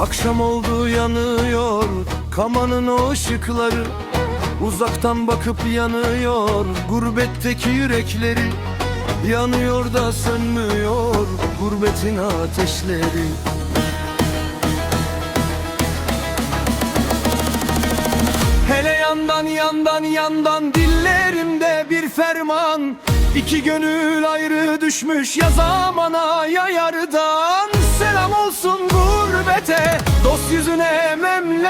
Akşam oldu yanıyor Kamanın o ışıkları. Uzaktan bakıp yanıyor Gurbetteki yürekleri. Yanıyor da sönmüyor Gurbetin ateşleri. Hele yandan yandan yandan dillerimde bir ferman. İki gönül ayrı düşmüş ya zamana ya yardan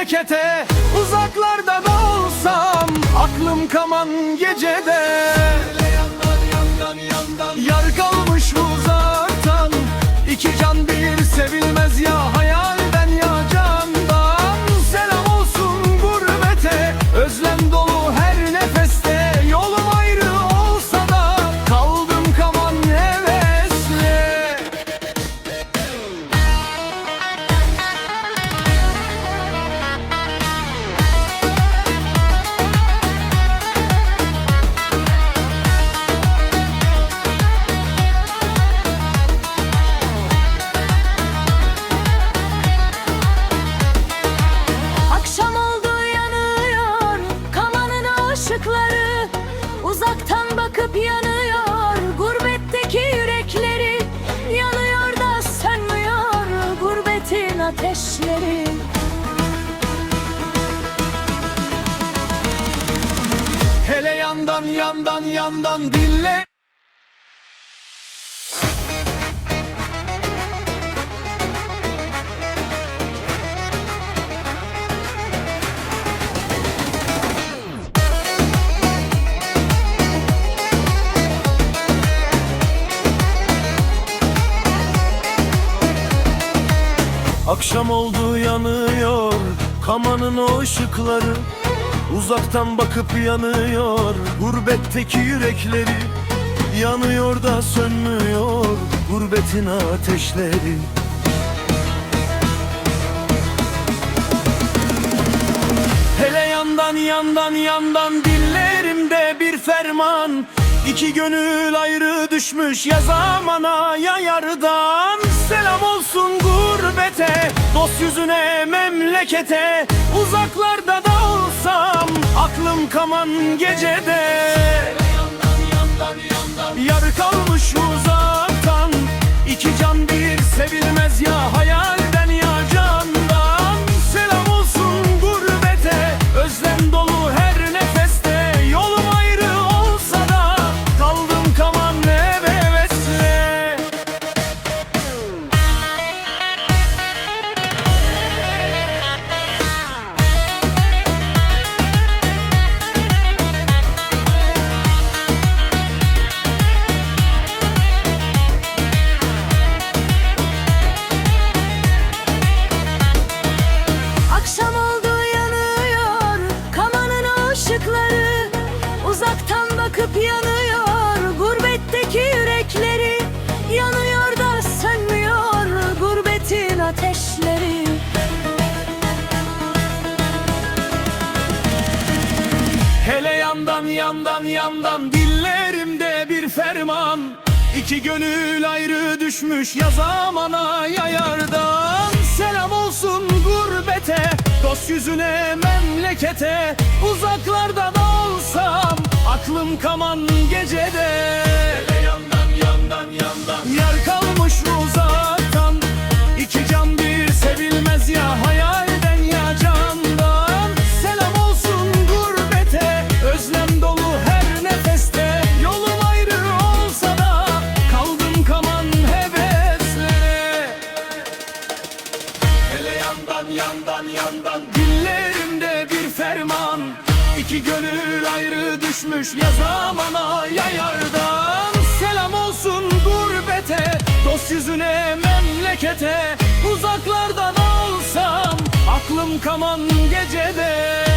memlekete Uzaklarda da olsam Aklım kaman gecede yandan yandan yandan dinle. Akşam oldu yanıyor Kamanın o ışıkları Uzaktan bakıp yanıyor Gurbetteki yürekleri. Yanıyor da sönmüyor Gurbetin ateşleri. Hele yandan yandan yandan dillerimde bir ferman. İki gönül ayrı düşmüş ya zamana ya yardan. Selam olsun gurbete, dost yüzüne memlekete Uzaklarda da olsam aklım kaman gecede. Yar kalmış uzaktan ateşleri. Hele yandan yandan yandan dillerimde bir ferman. İki gönül ayrı düşmüş ya zamana ya yardan Selam olsun gurbete, dost yüzüne memlekete. Uzaklarda da olsam aklım kaman gecede düşmüş ya zamana ya yardan Selam olsun gurbete Dost yüzüne memlekete. Uzaklardan olsam Aklım kaman gecede